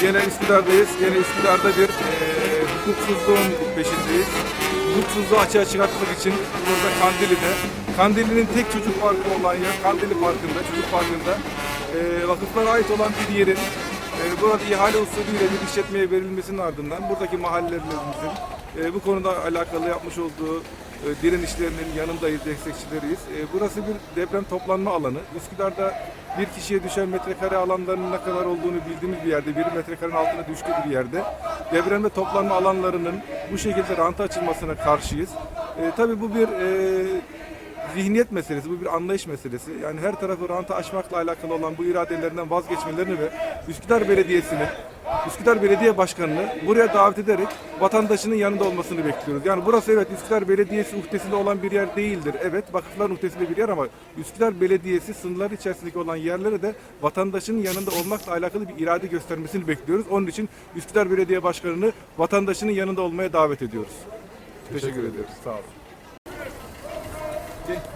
gene Üsküdar'dayız. Gene Üsküdar'da bir e, hukuksuzluğun peşindeyiz. Hukuksuzluğu açığa çıkartmak için burada Kandili'de, Kandili'nin tek çocuk parkı olan yer Kandili Parkı'nda, çocuk parkında e, vakıflara ait olan bir yerin e, burada ihale usulüyle bir işletmeye verilmesinin ardından buradaki mahallelerimizin e, bu konuda alakalı yapmış olduğu e, direnişlerinin yanındayız, destekçileriyiz. E, burası bir deprem toplanma alanı. Üsküdar'da bir kişiye düşen metrekare alanlarının ne kadar olduğunu bildiğimiz bir yerde, bir metrekarenin altına düştüğü bir yerde depremde toplanma alanlarının bu şekilde ranta açılmasına karşıyız. E, tabii bu bir e, zihniyet meselesi, bu bir anlayış meselesi. Yani her tarafı ranta açmakla alakalı olan bu iradelerinden vazgeçmelerini ve Üsküdar Belediyesi'nin, Üsküdar Belediye Başkanı'nı buraya davet ederek vatandaşının yanında olmasını bekliyoruz. Yani burası evet Üsküdar Belediyesi uhdesinde olan bir yer değildir. Evet vakıfların uhdesinde bir yer ama Üsküdar Belediyesi sınırları içerisindeki olan yerlere de vatandaşın yanında olmakla alakalı bir irade göstermesini bekliyoruz. Onun için Üsküdar Belediye Başkanı'nı vatandaşının yanında olmaya davet ediyoruz. Teşekkür, ediyoruz. Sağ olun. 对。